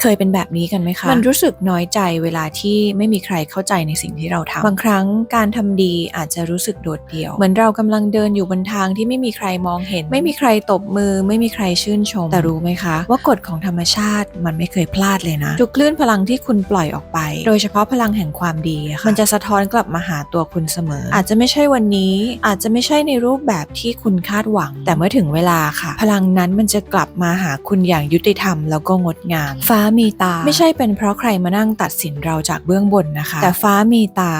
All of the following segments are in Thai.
เคยเป็นแบบนี้กันไหมคะ มันรู้สึกน้อยใจเวลาที่ไม่มีใครเข้าใจในสิ่งที่เราทำ บางครั้งการทำดีอาจจะรู้สึกโดดเดี่ยว เหมือนเรากำลังเดินอยู่บนทางที่ไม่มีใครมองเห็น ไม่มีใครตบมือ ไม่มีใครชื่นชม แต่รู้ไหมคะ ว่ากฎของธรรมชาติมันไม่เคยพลาดเลยนะทุกคลื่นพลังที่คุณปล่อยออกไป โดยเฉพาะพลังแห่งความดีอะค่ะมันจะสะท้อนกลับมาหาตัวคุณเสมอ อาจจะไม่ใช่วันนี้ อาจจะไม่ใช่ในรูปแบบที่คุณคาดหวัง แต่เมื่อถึงเวลาค่ะ พลังนั้นมันจะกลับมาหาคุณอย่างยุติธรรมแล้วก็งดงามฟ้ามีตา ไม่ใช่เป็นเพราะใครมานั่งตัดสินเราจากเบื้องบนนะคะ แต่ฟ้ามีตา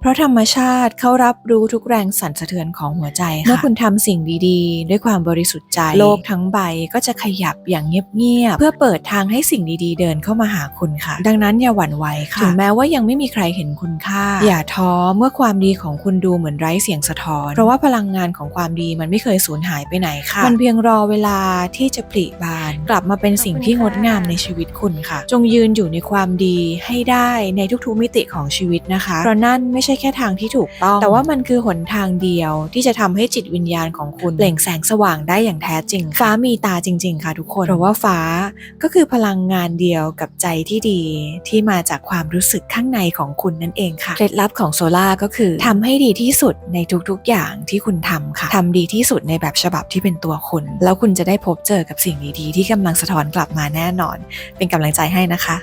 เพราะธรรมชาติเขารับรู้ทุกแรงสั่นสะเทือนของหัวใจค่ะเมื่อคุณทำสิ่งดีๆ ด้วยความบริสุทธิ์ใจ โลกทั้งใบก็จะขยับอย่างเงียบๆเพื่อเปิดทางให้สิ่งดีๆ เดินเข้ามาหาคุณค่ะ ดังนั้นอย่าหวั่นไหวค่ะถึงแม้ว่ายังไม่มีใครเห็นคุณค่า อย่าท้อเมื่อความดีของคุณดูเหมือนไร้เสียงสะท้อน เพราะว่าพลังงานของความดีมันไม่เคยสูญหายไปไหนค่ะ มันเพียงรอเวลาที่จะผลิบาน กลับมาเป็นสิ่งที่งดงามในชีวิตคุณค่ะ จงยืนอยู่ในความดีให้ได้ในทุกๆมิติของชีวิตนะคะ เพราะนั่นไม่ใช่แค่ทางที่ถูกต้อง แต่ว่ามันคือหนทางเดียวที่จะทำให้จิตวิญญาณของคุณเปล่งแสงสว่างได้อย่างแท้จริง ฟ้ามีตาจริง ๆ ค่ะทุกคน เพราะว่าฟ้าก็คือพลังงานเดียวกับใจที่ดี ที่มาจากความรู้สึกข้างในของคุณนั่นเองค่ะ เคล็ดลับของโซล่าก็คือทำให้ดีที่สุดในทุกๆอย่างที่คุณทำค่ะทำดีที่สุดในแบบฉบับที่เป็นตัวคุณ แล้วคุณจะได้พบเจอกับสิ่งดีๆ ที่กำลังสะท้อนกลับมาแน่นอนเป็นกำลังใจให้นะคะ